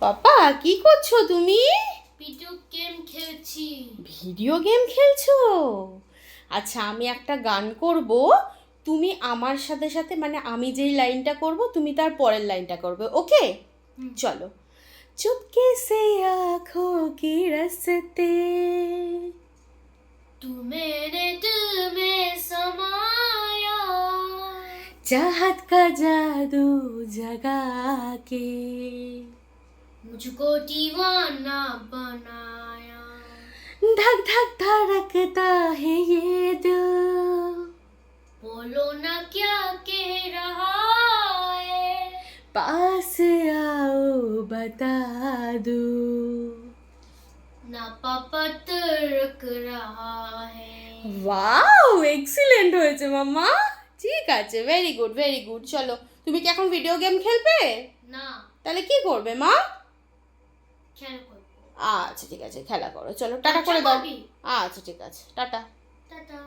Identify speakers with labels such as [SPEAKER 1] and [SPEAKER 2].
[SPEAKER 1] পাপা কি করছ তুমি?
[SPEAKER 2] ভিডিও গেম খেলছি।
[SPEAKER 1] ভিডিও গেম খেলছো? আচ্ছা আমি একটা গান করব। তুমি আমার সাথে সাথে মানে আমি যেই লাইনটা করব তুমি তার পরের লাইনটা করবে ওকে? চলো। চুপকে সে আঁখো
[SPEAKER 2] কি রসতে তুমেরে তুমি সমায়া।
[SPEAKER 1] চাহত কা জাদু জগা কে
[SPEAKER 2] मुझको दीवाना बनाया
[SPEAKER 1] धक धक धड़कता है ये दिल
[SPEAKER 2] बोलो ना क्या कह रहा है
[SPEAKER 1] पास आओ बता दूं
[SPEAKER 2] ना पापा तर्क रहा है
[SPEAKER 1] ওয়াও এক্সিলেন্ট হয়েছে মাম্মা ঠিক আছে ভেরি গুড ভেরি গুড চলো তুমি কি এখন ভিডিও গেম খেলবে
[SPEAKER 2] না
[SPEAKER 1] তাহলে কি করবে মা
[SPEAKER 2] খেয়াল করবো
[SPEAKER 1] আচ্ছা ঠিক আছে খেলা করো। চলো টাটা করে দাও। আচ্ছা ঠিক আছে। টাটা।
[SPEAKER 2] টাটা।